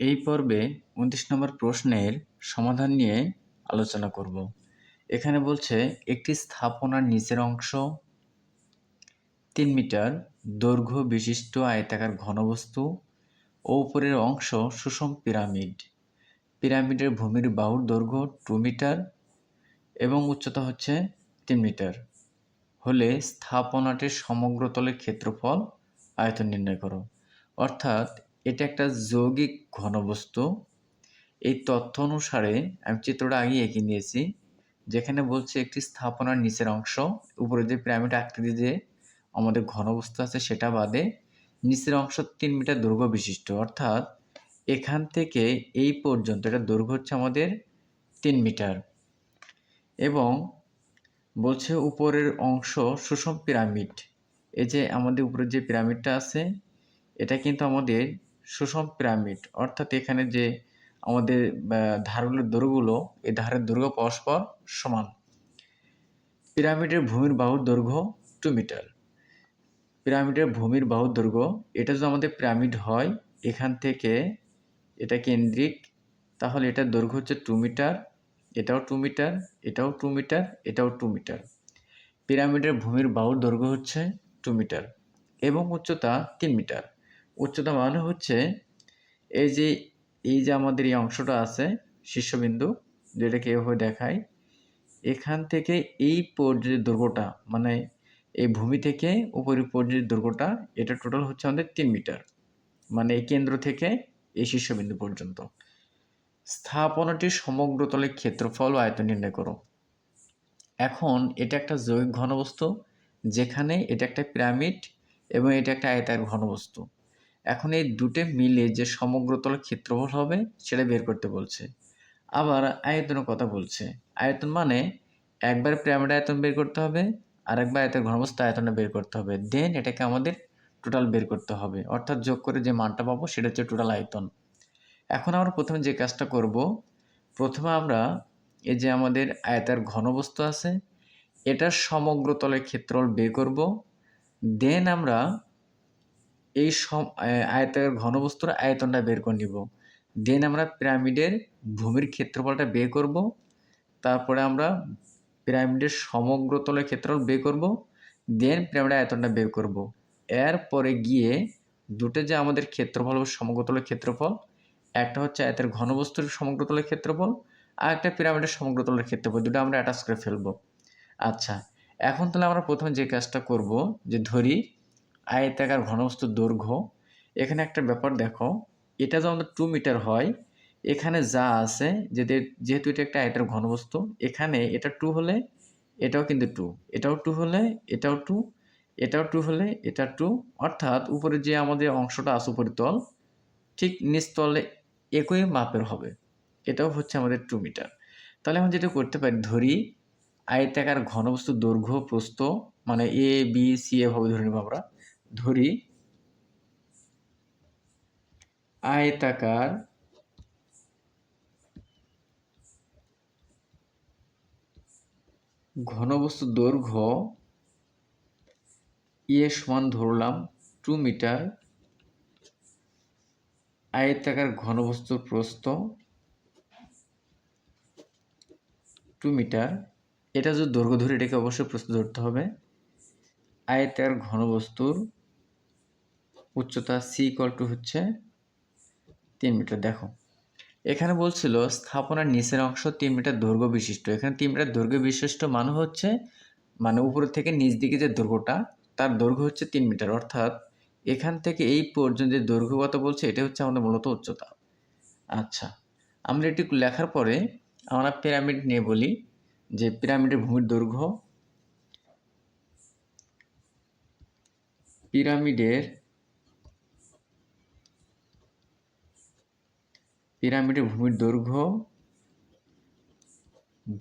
এই পর্বে উনত্রিশ নম্বর প্রশ্নের সমাধান নিয়ে আলোচনা করব। এখানে বলছে, একটি স্থাপনার নিচের অংশ তিন মিটার, দৈর্ঘ্য বিশিষ্ট আয়তাকার ঘনবস্তু ও উপরের অংশ সুষম পিরামিড। পিরামিডের ভূমির বাহুর দৈর্ঘ্য টু মিটার এবং উচ্চতা হচ্ছে তিন মিটার। হলে স্থাপনাটির সমগ্র তলের ক্ষেত্রফল আয়তন নির্ণয় করো। অর্থাৎ এটা একটা যৌগিক ঘনবস্তু। এই তথ্য অনুসারে আমি চিত্রটা আগে এঁকে নিয়েছি, যেখানে বলছে একটি স্থাপনার নিচের অংশ, উপরে যে পিরামিড আকৃতি যে আমাদের ঘনবস্তু আছে সেটা বাদে নিচের অংশ তিন মিটার দৈর্ঘ্য বিশিষ্ট। অর্থাৎ এখান থেকে এই পর্যন্ত এটা দৈর্ঘ্য হচ্ছে আমাদের তিন মিটার। এবং বলছে উপরের অংশ সুষম পিরামিড এই যে আমাদের উপরে যে পিরামিডটা আছে, এটা কিন্তু আমাদের সুষম পিরামিড। অর্থাৎ এখানে যে আমাদের ধারগুলোর দৈর্ঘ্যগুলো, এই ধারের দৈর্ঘ্য পরস্পর সমান। পিরামিডের ভূমির বাহুর দৈর্ঘ্য টু মিটার পিরামিডের ভূমির বাহুর দৈর্ঘ্য, এটা যদি আমাদের পিরামিড হয়, এখান থেকে এটা কেন্দ্রিক, তাহলে এটার দৈর্ঘ্য হচ্ছে টু মিটার এটাও টু মিটার এটাও টু মিটার এটাও টু মিটার পিরামিডের ভূমির বাহুর দৈর্ঘ্য হচ্ছে টু মিটার এবং উচ্চতা তিন মিটার উচ্চতা মানে হচ্ছে এই যে এই যে আমাদের এই অংশটা আছে, শীর্ষবিন্দু, যেটাকে এভাবে দেখায়, এখান থেকে এই পর্যায়ের দুর্গটা মানে এই ভূমি থেকে উপরের পর্যায়ের দুর্গটা, এটা টোটাল হচ্ছে আমাদের তিন মিটার মানে এই কেন্দ্র থেকে এই শীর্ষবিন্দু পর্যন্ত। স্থাপনাটির সমগ্র তলের ক্ষেত্রফল ও আয়তন নির্ণয় করো। এখন এটা একটা জৈবিক ঘনবস্তু, যেখানে এটা একটা পিরামিড এবং এটা একটা আয়তার ঘনবস্তু। এখন এই দুটো মিলে যে সমগ্রতল ক্ষেত্রফল হবে সেটা বের করতে বলছে। আবার আয়তনের কথা বলছে। আয়তন মানে একবার পিরামিড আয়তন বের করতে হবে আর একবার আয়তের ঘনবস্তু আয়তনে বের করতে হবে। দেন এটাকে আমাদের টোটাল বের করতে হবে। অর্থাৎ যোগ করে যে মানটা পাবো সেটা হচ্ছে টোটাল আয়তন। এখন আমরা প্রথমে যে কাজটা করব, প্রথমে আমরা এই যে আমাদের আয়তার ঘনবস্তু আছে, এটার সমগ্র তলের ক্ষেত্রফল বের করব। দেন আমরা এই সম আয়তাকার ঘনবস্তুর আয়তনটা বের করে নিব। দেন আমরা পিরামিডের ভূমির ক্ষেত্রফলটা বের করব। তারপরে আমরা পিরামিডের সমগ্র তলের ক্ষেত্রফল বের করব। দেন পিরামিডের আয়তনটা বের করব। এরপরে গিয়ে দুটো যে আমাদের ক্ষেত্রফল ও সমগ্রতলের ক্ষেত্রফল, একটা হচ্ছে আয়তের ঘনবস্তুর সমগ্রতলের ক্ষেত্রফল আর একটা পিরামিডের সমগ্রতলের ক্ষেত্রফল। দুটো আমরা অ্যাটাচ করে ফেলব। আচ্ছা এখন তাহলে আমরা প্রথমে যে কাজটা করব, যে ধরি আয়তাকার ঘনবস্তুর দৈর্ঘ্য। এখানে একটা ব্যাপার দেখো, এটা আমাদের টু মিটার হয়, এখানে যা আছে যেদের যেহেতু এটা একটা আয়তার ঘনবস্তু, এখানে এটা টু হলে এটাও কিন্তু টু এটাও টু হলে এটাও টু এটাও টু হলে এটা টু অর্থাৎ উপরে যে আমাদের অংশটা আছে উপরের তল, ঠিক নিচতলে একই মাপের হবে। এটাও হচ্ছে আমাদের টু মিটার তাহলে এখন যেটা করতে পারি, ধরি আয়তাকার ঘনবস্তুর দৈর্ঘ্য প্রস্থ মানে এ বি সি এভাবে ধরে নেব আমরা। ধরি। আয়তাকার ঘনবস্তু দৈর্ঘ্য ইয়ে সমান ধরলাম টু মিটার আয়তাকার ঘনবস্তুর প্রস্থ টু মিটার এটা যদি দৈর্ঘ্য ধরে, এটাকে অবশ্যই প্রস্থ ধরতে হবে। আয়তাকার ঘনবস্তুর উচ্চতা সি ইকল টু হচ্ছে তিন মিটার, দেখো। এখানে বলছিল স্থাপনার নিচের অংশ তিন মিটার দৈর্ঘ্য বিশিষ্ট। এখানে তিন মিটার দৈর্ঘ্য বিশিষ্ট মানে হচ্ছে মানে উপর থেকে নিচ দিকে যে দৈর্ঘ্যটা, তার দৈর্ঘ্য হচ্ছে তিন মিটার। অর্থাৎ এখান থেকে এই পর্যন্ত যে দৈর্ঘ্য কথা বলছে, এটা হচ্ছে আমাদের মূলত উচ্চতা। আচ্ছা আমরা এটি লেখার পরে আমরা পিরামিড নিয়ে বলি যে পিরামিডের ভূমির দৈর্ঘ্য পিরামিডের পিরামিডের ভূমির দৈর্ঘ্য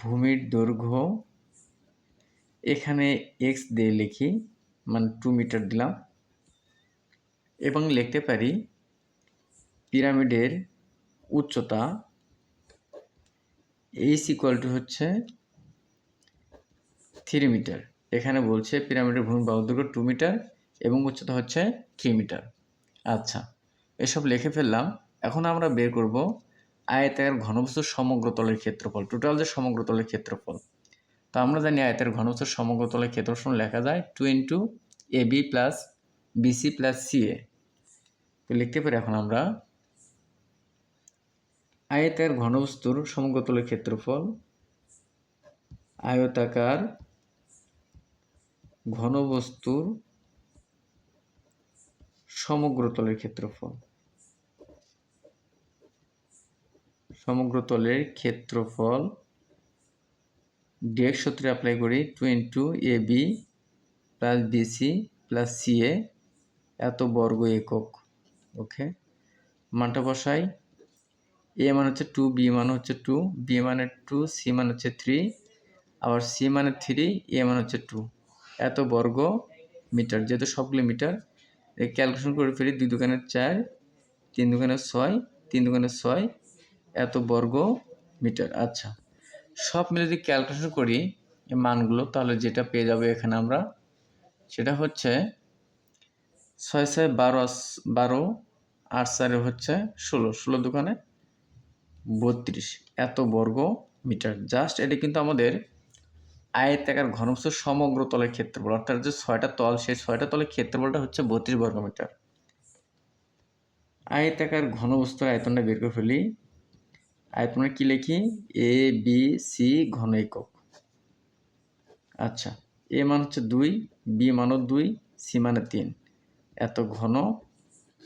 ভূমির দৈর্ঘ্য, এখানে এক্স দিয়ে লিখি মানে টু মিটার দিলাম, এবং লিখতে পারি পিরামিডের উচ্চতা এইচ ইকুয়াল টু হচ্ছে থ্রি মিটার এখানে বলছে পিরামিডের ভূমি দৈর্ঘ্য টু মিটার এবং উচ্চতা হচ্ছে থ্রি মিটার আচ্ছা এসব লিখে ফেললাম। এখন আমরা বের করব আয়তাকার ঘনবস্তুর সমগ্র তলের ক্ষেত্রফল টোটাল যে সমগ্র তলের ক্ষেত্রফল। তো আমরা জানি আয়তের ঘনবস্তুর সমগ্র তলের ক্ষেত্রফল লেখা যায় two into A B plus BC plus C A তো লিখতে পারি এখন আমরা, আয়তের ঘনবস্তুর সমগ্র তলের ক্ষেত্রফল আয়তাকার ঘনবস্তুর সমগ্র তলের ক্ষেত্রফল। সমগ্র তলের ক্ষেত্রফল ডিএক্স সূত্রে অ্যাপ্লাই করি two into A B plus BC plus C A এত বর্গ একক ওকে মানটা বসাই, এ মান হচ্ছে টু বি মান হচ্ছে টু বি মানে টু সি মান হচ্ছে থ্রি আবার সি মানে থ্রি এ মান হচ্ছে টু এত বর্গ মিটার, যেহেতু সবগুলো মিটার ক্যালকুলেশন করে ফেলি দুই দোকানের চার, তিন দোকানের ছয়, তিন দোকানের ছয় এত বর্গ মিটার। আচ্ছা সব মিলে যদি ক্যালকুলেশন করি, এই মানগুলো, তাহলে যেটা পেয়ে যাবে এখানে আমরা, সেটা হচ্ছে ছয় ছয় বারো বারো, আট চারে হচ্ছে ষোলো ষোলো দোকানে বত্রিশ। এত বর্গ মিটার। জাস্ট এটা কিন্তু আমাদের আয়তাকার ঘনবস্তুর সমগ্র তলের ক্ষেত্রফল, অর্থাৎ যে ছয়টা তল, সেই ছয়টা তলের ক্ষেত্রফলটা হচ্ছে বত্রিশ বর্গ মিটার। আয়তাকার ঘনবস্তুর আয়তনটা বের করে ফেলি আয়তনে কি লিখি? এ বি সি ঘন একক। আচ্ছা এ মান হচ্ছে দুই বি মানও দুই সি মানে তিন। এত ঘন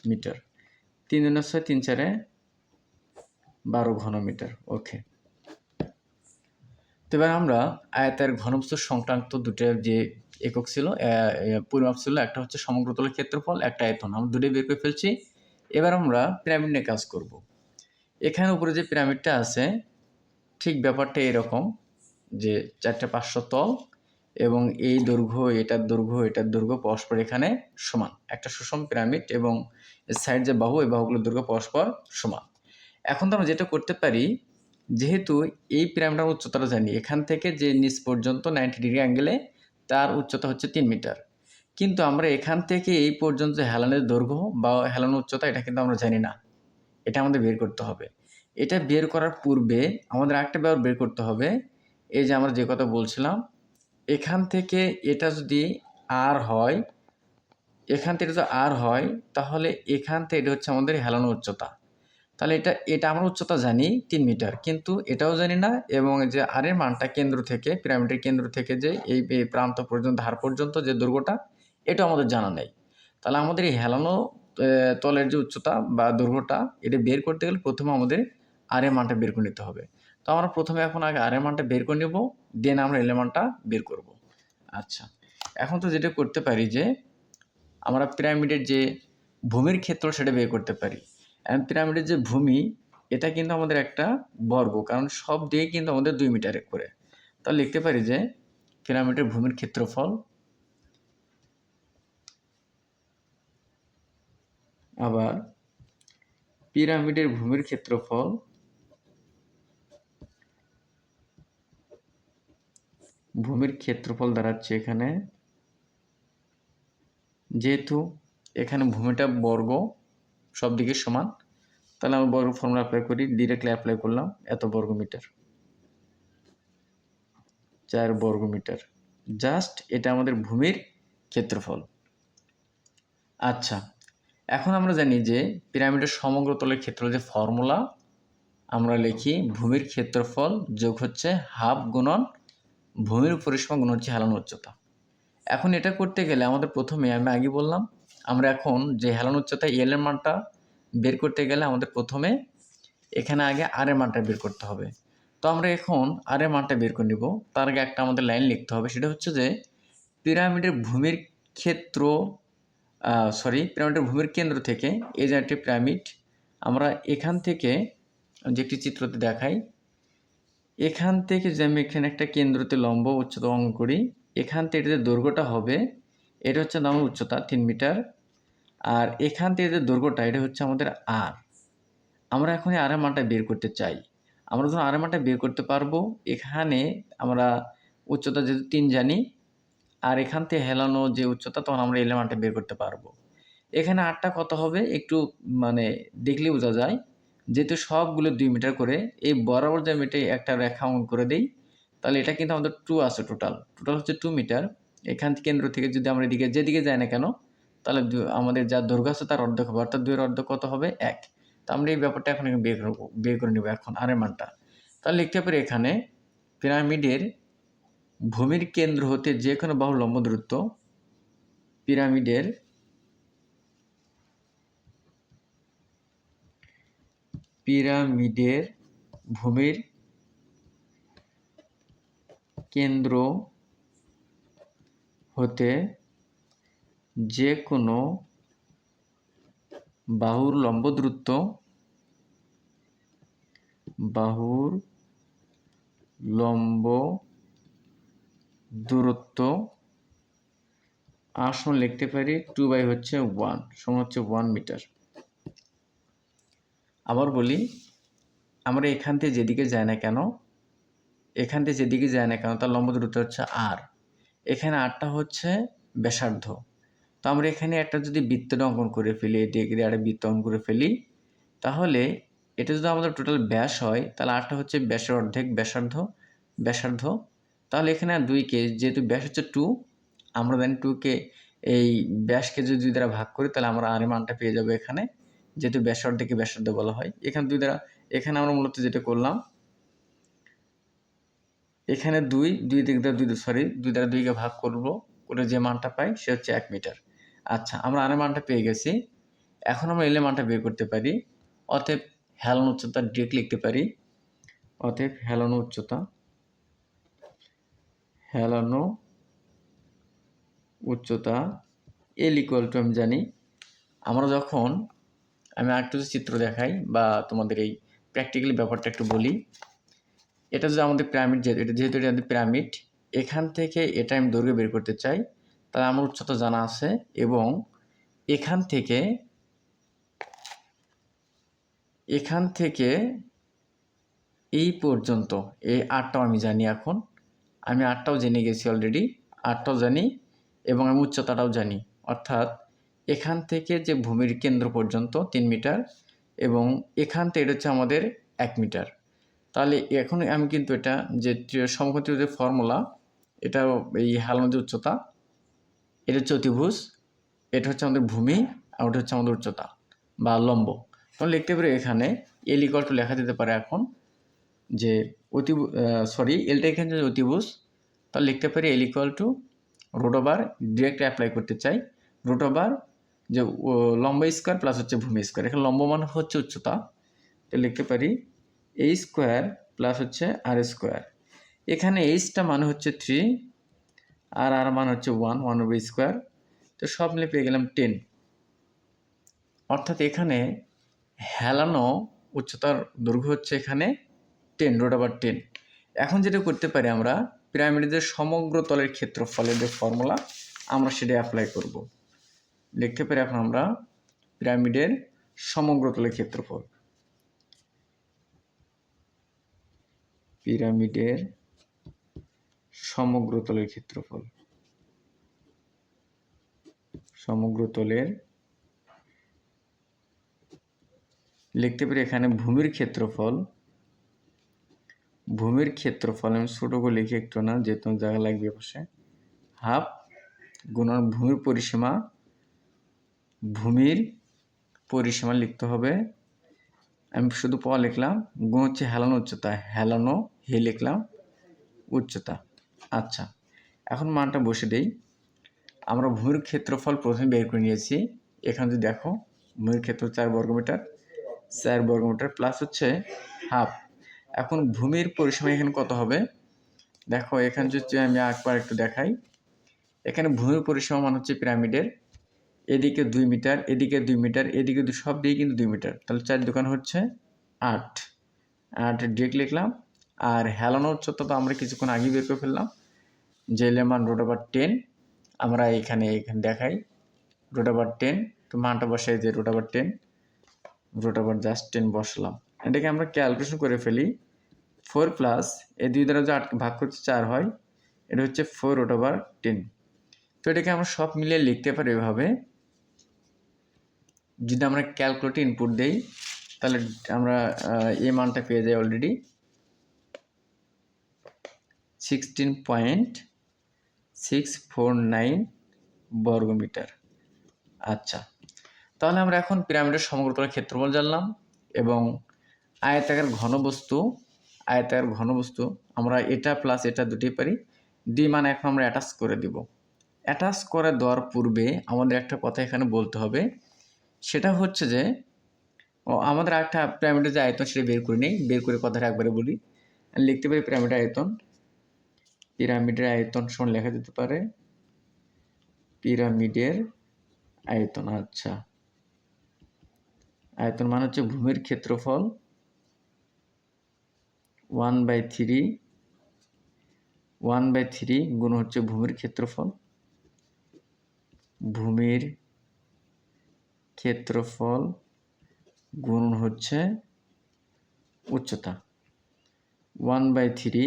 মিটার। তিন দিনের ছয়, তিন চারে বারো ঘন মিটার। ওকে। তো এবার আমরা আয়তের ঘনবস্তু সংক্রান্ত দুটো যে একক ছিল পরিমাপ ছিল, একটা হচ্ছে সমগ্র তলের ক্ষেত্রফল, একটা আয়তন। আমরা দুটোই বের করে ফেলছি। এবার আমরা পিরামিড নিয়ে কাজ করব। এখানে উপরে যে পিরামিডটা আছে, ঠিক ব্যাপারটা এরকম যে চারটে পাঁচশো তল এবং এই দৈর্ঘ্য, এটার দৈর্ঘ্য এটার দৈর্ঘ্য পরস্পর এখানে সমান। একটা সুষম পিরামিড এবং সাইড যে বাহু, এই বাহুগুলোর দৈর্ঘ্য পরস্পর সমান। এখন তো আমরা যেটা করতে পারি, যেহেতু এই পিরামিডের উচ্চতাটা জানি, এখান থেকে যে নিচ পর্যন্ত নাইনটি ডিগ্রি অ্যাঙ্গেলে তার উচ্চতা হচ্ছে তিন মিটার। কিন্তু আমরা এখান থেকে এই পর্যন্ত হেলানের দৈর্ঘ্য বা হেলানোর উচ্চতা, এটা কিন্তু আমরা জানি না। এটা আমাদের বের করতে হবে। এটা বের করার পূর্বে আমাদের একটা ব্যাপার বের করতে হবে, এই যে আমরা যে কথা বলছিলাম, এখান থেকে এটা যদি আর হয়, এখান থেকে যদি আর হয়, তাহলে এখান থেকে এটা হচ্ছে আমাদের হেলানো উচ্চতা। তাহলে এটা এটা আমরা উচ্চতা জানি তিন মিটার, কিন্তু এটাও জানি না, এবং যে আরের মানটা কেন্দ্র থেকে, পিরামিডের কেন্দ্র থেকে যে এই প্রান্ত পর্যন্ত, ধার পর্যন্ত যে দৈর্ঘ্যটা এটা আমাদের জানা নেই। তাহলে আমাদের এই হেলানো তলের যে উচ্চতা বা দৈর্ঘ্যটা, এটা বের করতে গেলে প্রথমে আমাদের আরের মানটা বের করে নিতে হবে। তো আমরা প্রথমে এখন আগে আরের মানটা বের করে নেব দেন আমরা এলের মানটা বের করব। আচ্ছা এখন তো যেটা করতে পারি যে, আমরা পিরামিডের যে ভূমির ক্ষেত্র সেটা বের করতে পারি। এখন পিরামিডের যে ভূমি, এটা কিন্তু আমাদের একটা বর্গ, কারণ সব দিকে কিন্তু আমাদের দুই মিটার করে। তাহলে লিখতে পারি যে পিরামিডের ভূমির ক্ষেত্রফল আবার পিরামিডের ভূমির ক্ষেত্রফল ভূমির ক্ষেত্রফল দাঁড়াচ্ছে এখানে। যেহেতু এখানে ভূমিটা বর্গ সব দিকে সমান, তাহলে আমি বর্গ ফর্মুলা অ্যাপ্লাই করি ডিরেক্টলি অ্যাপ্লাই করলাম এত বর্গ মিটার চার বর্গ মিটার জাস্ট এটা আমাদের ভূমির ক্ষেত্রফল। আচ্ছা এখন আমরা জানি যে পিরামিডের সমগ্র তলের ক্ষেত্রফল যে ফর্মুলা, আমরা লিখি ভূমির ক্ষেত্রফল যোগ হচ্ছে হাফ গুণন ভূমির পরিসীমা গুণ হচ্ছে হেলানো উচ্চতা। এখন এটা করতে গেলে আমাদের প্রথমে আমি আগে বললাম, আমরা এখন যে হেলানো উচ্চতা এল এর মানটা বের করতে গেলে আমাদের প্রথমে এখানে আগে আর এর মানটা বের করতে হবে। তো আমরা এখন আর এর মানটা বের করে নিব। তার আগে একটা আমাদের লাইন লিখতে হবে, সেটা হচ্ছে যে পিরামিডের ভূমির ক্ষেত্র সরি পিরামিডের ভূমির কেন্দ্র থেকে এই যে একটি পিরামিড আমরা এখান থেকে যে একটি চিত্রতে দেখাই, এখান থেকে যে আমি এখানে একটা কেন্দ্রতে লম্ব উচ্চতা অঙ্কন করি, এখান থেকে যে দৈর্ঘ্যটা হবে, এটা হচ্ছে আমার উচ্চতা, তিন মিটার, আর এখান থেকে যে দৈর্ঘ্যটা, এটা হচ্ছে আমাদের আর আমরা এখন আর মানটা বের করতে চাই। আমরা যখন আর মানটা বের করতে পারব, এখানে আমরা উচ্চতা যেহেতু তিন জানি আর এখান থেকে হেলানো যে উচ্চতা, তখন আমরা এলের মানটা বের করতে পারব। এখানে আটটা কত হবে? একটু মানে দেখলে বোঝা যায়। যেহেতু সবগুলো দুই মিটার করে, এই বরাবর যে মিটে একটা রেখা অঙ্কন করে দেই, তাহলে এটা কিন্তু আমাদের টু আছে টোটাল টোটাল হচ্ছে টু মিটার এখান কেন্দ্র থেকে যদি আমরা এদিকে, যেদিকে যাই না কেন, তাহলে আমাদের যা দৈর্ঘ্য আছে তার অর্ধেক হবে। অর্থাৎ দুইয়ের অর্ধেক কত হবে? এক। তো আমরা এই ব্যাপারটা এখন বের করব, বের করে নেব এখন, আরের মানটা। তাহলে লিখতে পারি এখানে পিরামিডের ভূমির কেন্দ্র হতে যে কোনো বাহু লম্ব দূরত্ব পিরামিডের পিরামিডের ভূমির কেন্দ্র হতে যে কোনো বাহুর লম্ব দূরত্ব বাহুর লম্ব দূরত্ব আর সমান লিখতে পারি টু বাই হচ্ছে ওয়ান সমান হচ্ছে ওয়ান মিটার আবার বলি, আমরা এখান থেকে যেদিকে যাই না কেন, এখান থেকে যেদিকে যায় না কেন, তার লম্ব দূরত্ব হচ্ছে আর এখানে আরটা হচ্ছে ব্যাসার্ধ। তো আমরা এখানে একটা যদি বৃত্তটা অঙ্কন করে ফেলি, এটি একটা বৃত্ত অঙ্কন করে ফেলি, তাহলে এটা যদি আমাদের টোটাল ব্যাস হয়, তাহলে আরটা হচ্ছে ব্যাসের অর্ধেক ব্যাসার্ধ ব্যাসার্ধ তাহলে এখানে আর দুইকে যেহেতু ব্যাস হচ্ছে টু আমরা জানি টুকে এই ব্যাসকে যদি দুই দ্বারা ভাগ করি, তাহলে আমরা আর মানটা পেয়ে যাব এখানে, যেহেতু ব্যাস অর্ধেকে ব্যাসার্ধ বলা হয়। এখানে দুই দ্বারা, এখানে আমরা মূলত যেটা করলাম, এখানে দুই দুই দিক দ্বারা দুই সরি দুই দ্বারা দুইকে ভাগ করব, করে যে মানটা পাই, সে হচ্ছে এক মিটার আচ্ছা আমরা আরের মানটা পেয়ে গেছি। এখন আমরা এলে মানটা বের করতে পারি। অতএব হেলন উচ্চতা ডিরেক্ট লিখতে পারি। অতএব হেলানো উচ্চতা হেলানো উচ্চতা এল ইকুয়াল টু আমি জানি। আমরা যখন, আমি আরেকটু চিত্র দেখাই বা তোমাদের এই প্র্যাকটিক্যালি ব্যাপারটা একটু বলি। এটা যদি আমাদের পিরামিড যেহেতু, এটা যেহেতু এটা আমাদের পিরামিড এখান থেকে এটা আমি দৈর্ঘ্য বের করতে চাই, তাহলে আমার উচ্চতা জানা আছে এবং এখান থেকে এখান থেকে এই পর্যন্ত, এই আটটাও আমি জানি এখন। আমি আটটাও জেনে গেছি অলরেডি আটটাও জানি এবং আমি উচ্চতাটাও জানি। অর্থাৎ এখান থেকে যে ভূমির কেন্দ্র পর্যন্ত তিন মিটার এবং এখান থেকে এটা হচ্ছে আমাদের এক মিটার। তাহলে এখন আমি কিন্তু এটা যে সমকোণীয় যে ফর্মুলা এটা এই হালানোর যে উচ্চতা, এটা হচ্ছে অতিভুজ, এটা হচ্ছে আমাদের ভূমি, আর ওটা হচ্ছে আমাদের উচ্চতা বা লম্ব। তখন লিখতে পারি এখানে এল ইকুয়াল টু লেখা যেতে পারে এখন যে অতি সরি এলটা এখানে যদি অতিভুজ, তাহলে লিখতে পারি L equal to over direct apply করতে চাই। ওভার যে লম্ব স্কোয়ার প্লাস হচ্ছে ভূমি স্কোয়ার এখানে লম্ব মান হচ্ছে উচ্চতা। তো লিখতে পারি এই স্কোয়ার প্লাস হচ্ছে আর স্কোয়ার এখানে এইচটা মানে হচ্ছে থ্রি আর আর মান হচ্ছে ওয়ান ওয়ান ওভার স্কোয়ার তো সব মিলে পেয়ে গেলাম টেন অর্থাৎ এখানে হেলানো উচ্চতার দৈর্ঘ্য হচ্ছে এখানে টেন রোড আবার টেন এখন যেটা করতে পারি আমরা পিরামিডের সমগ্র তলের ক্ষেত্রফলের যে ফর্মুলা আমরা সেটা অ্যাপ্লাই করব। লিখতে পারি এখন আমরা পিরামিডের সমগ্র তলের ক্ষেত্রফল। পিরামিডের সমগ্র তলের ক্ষেত্রফল। সমগ্র তলের লিখতে পারি এখানে ভূমির ক্ষেত্রফল ভূমির ক্ষেত্রফল আমি ছোট করে লিখি একটু না যে যেহেতু জায়গা লাগবে পাশে হাফ গুণন ভূমির পরিসীমা ভূমির পরিসীমা লিখতে হবে। আমি শুধু প লিখলাম, গুণ হচ্ছে হেলানো উচ্চতা, হেলানো, হে লিখলাম, উচ্চতা। আচ্ছা এখন মানটা বসে দেই। আমরা ভূমির ক্ষেত্রফল প্রথমে বের করে নিয়েছি। এখানে যদি দেখো, ভূমির ক্ষেত্র চার বর্গমিটার চার বর্গমিটার প্লাস হচ্ছে হাফ এখন ভূমির পরিসীমা এখানে কত হবে? দেখো, এখানে যদি আমি একবার একটু দেখাই, এখানে ভূমির পরিসীমা মানে হচ্ছে পিরামিডের। এদিকে দুই মিটার, এদিকে দুই মিটার, এদিকে সব দিয়ে কিন্তু দুই মিটার। তাহলে চার দোকান হচ্ছে আট। আট ডেক লিখলাম। আর হেলানো উচ্চতা তো আমরা কিছুক্ষণ আগে বের করে ফেললাম। যে লেমান রোড আবার টেন আমরা এখানে এখানে দেখাই। রোড আবার টেন তো মানটা বসাই যে রোড আবার টেন রোড আবার জাস্ট টেন বসলাম। এটাকে আমরা ক্যালকুলেশন করে ফেলি। ফোর প্লাস এই দুই দ্বারা যে আট ভাগ করতে চার হয়, এটা হচ্ছে ফোর রোড ওভার টেন তো এটাকে আমরা সব মিলিয়ে লিখতে পারি এভাবে। যদি আমরা ক্যালকুলেটে ইনপুট দেই, তাহলে আমরা এই মানটা পেয়ে যাই already sixteen point six four nine বর্গমিটার। আচ্ছা তাহলে আমরা এখন পিরামিডের সমগ্রতলের ক্ষেত্রফল জানলাম এবং আয়তাকার ঘনবস্তু আয়তাকার ঘনবস্তু, আমরা এটা প্লাস এটা দুটোই পারি। ডি মান এখন আমরা অ্যাটাচ করে দিব। অ্যাটাচ করে দেওয়ার পূর্বে আমাদের একটা কথা এখানে বলতে হবে। সেটা হচ্ছে যে আমাদের একটা পিরামিডের যে আয়তন সেটা বের করে নেই। বের করে কথাটা একবারে বলি। লিখতে পারি পিরামিডের আয়তন। পিরামিডের আয়তন সমান লেখা যেতে পারে। পিরামিডের আয়তন আচ্ছা। আয়তন মানে হচ্ছে ভূমির ক্ষেত্রফল। One by three, one by three গুণ হচ্ছে ভূমির ক্ষেত্রফল। ভূমির ক্ষেত্রফল গুণ হচ্ছে উচ্চতা। ওয়ান বাই থ্রি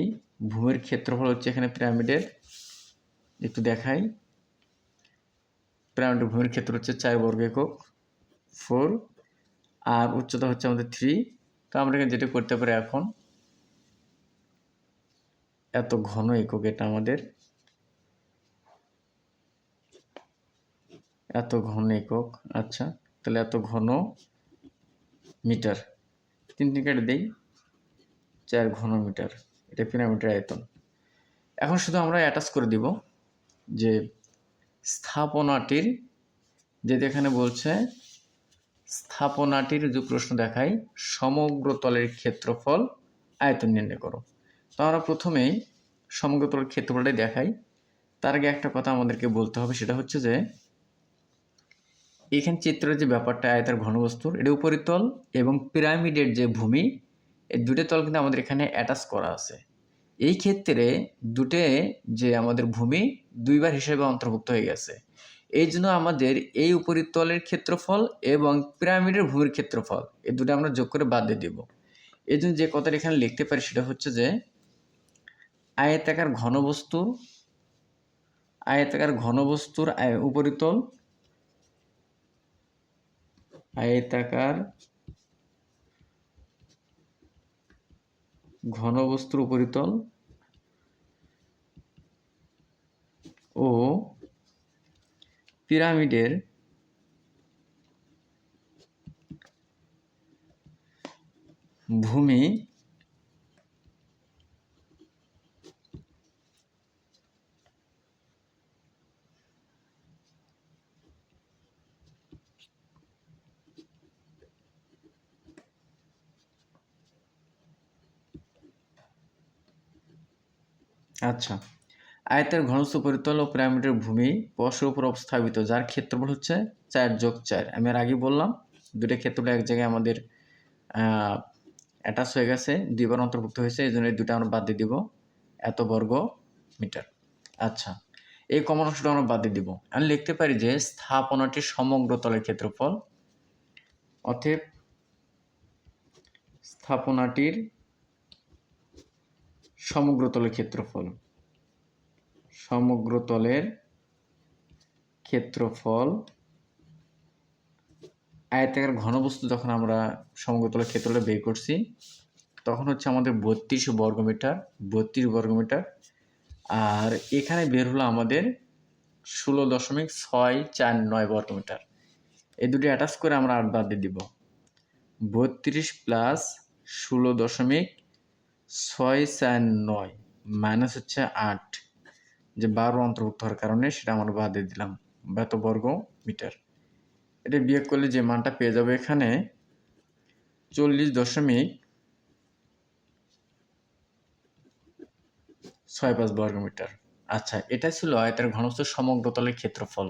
ভূমির ক্ষেত্রফল হচ্ছে এখানে পিরামিডের একটু দেখাই। পিরামিডের ভূমির ক্ষেত্র হচ্ছে চার বর্গ একক ফোর আর উচ্চতা হচ্ছে আমাদের থ্রি তো আমরা এখানে যেটা করতে পারি এখন এত ঘন একক এটা আমাদের। এত ঘন একক আচ্ছা তাহলে এত ঘন মিটার। তিন তিন কেটে দেই, চার ঘন মিটার, এটা পিরামিডের আয়তন। এখন শুধু আমরা অ্যাটাচ করে দিব যে স্থাপনাটির যেটা এখানে বলছে, স্থাপনাটির যে প্রশ্ন দেখায়, সমগ্র তলের ক্ষেত্রফল আয়তন নির্ণয় করো। আমরা প্রথমেই সমগ্র তলের ক্ষেত্রফলটাই দেখাই। তার আগে একটা কথা আমাদেরকে বলতে হবে, সেটা হচ্ছে যে, এখানে চিত্রের যে ব্যাপারটা, আয়তার ঘনবস্তুর, এটা উপরিতল এবং পিরামিডের যে ভূমি, এই দুটো তল কিন্তু আমাদের এখানে অ্যাটাচ করা আছে। এই ক্ষেত্রে দুটে যে আমাদের ভূমি, দুইবার হিসেবে অন্তর্ভুক্ত হয়ে গেছে। এই জন্য আমাদের এই উপরিতলের ক্ষেত্রফল এবং পিরামিডের ভূমির ক্ষেত্রফল, এই দুটো আমরা যোগ করে বাদ দিয়ে দেব। এই জন্য যে কথাটা এখানে লিখতে পারি, সেটা হচ্ছে যে আয়তাকার ঘনবস্তুর আয়তাকার ঘনবস্তুর উপরিতল। আয়তাকার ঘনবস্তুর উপরিতল ও পিরামিডের ভূমি আচ্ছা। আয়তের ঘনস্থ পরিতল ও পিরামিডের ভূমি পরস্পর উপর অবস্থাপিত, যার ক্ষেত্রফল হচ্ছে চার যোগ চার। আমি আর আগে বললাম দুটো ক্ষেত্রফল এক জায়গায় আমাদের অ্যাটাচ হয়ে গেছে, দুইবার অন্তর্ভুক্ত হয়েছে, এই জন্য দুটো আমরা বাদ দিয়ে দিব, এত বর্গ মিটার। আচ্ছা এই কমন অংশটা আমরা বাদ দিয়ে দিব। আমি লিখতে পারি যে স্থাপনাটির সমগ্র তলের ক্ষেত্রফল, অতএব স্থাপনাটির সমগ্র তলের ক্ষেত্রফল। সমগ্র তলের ক্ষেত্রফল। আয়তাকার ঘনবস্তু যখন আমরা সমগ্র তলের ক্ষেত্রটা বের করছি, তখন হচ্ছে আমাদের বত্রিশ বর্গমিটার বত্রিশ বর্গমিটার আর এখানে বের হলো আমাদের ষোলো দশমিক ছয় চার নয় বর্গমিটার এই দুটি অ্যাটাচ করে আমরা আট বাদ দিয়ে দিব। বত্রিশ প্লাস ষোলো দশমিক ছয় চার নয় মাইনাস হচ্ছে আট। যে বারো অন্তর্ভুক্ত হওয়ার কারণে সেটা আমরা বাদ দিলাম। এত বর্গ মিটার। এটা বিয়োগ করলে যে মানটা পেয়ে যাবে এখানে চল্লিশ দশমিক ছয় পাঁচ বর্গ মিটার। আচ্ছা এটা ছিল আয়তার ঘনত্ব সমগ্র তলের ক্ষেত্রফল।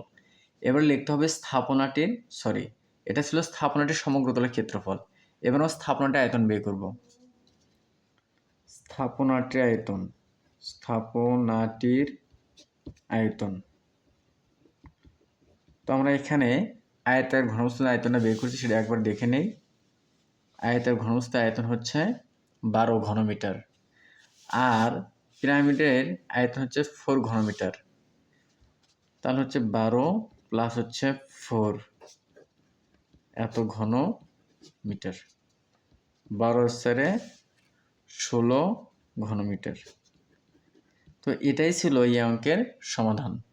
এবার লিখতে হবে স্থাপনাটির সরি এটা ছিল স্থাপনাটির সমগ্র তলের ক্ষেত্রফল। এবার আমরা স্থাপনাটির আয়তন বের করব। স্থাপনাটির আয়তন। স্থাপনাটির আয়তন। তো আমরা এখানে আয়তের ঘনবস্তুর আয়তনটা বের করছি, সেটা একবার দেখে নেই। আয়তের ঘনবস্তুর আয়তন হচ্ছে বারো ঘনমিটার। আর পিরামিডের আয়তন হচ্ছে ফোর ঘনমিটার। তাহলে হচ্ছে বারো প্লাস হচ্ছে ফোর। এত ঘন মিটার বারো চারে ষোলো ঘনমিটার। তো এটাই ছিল এই অঙ্কের সমাধান।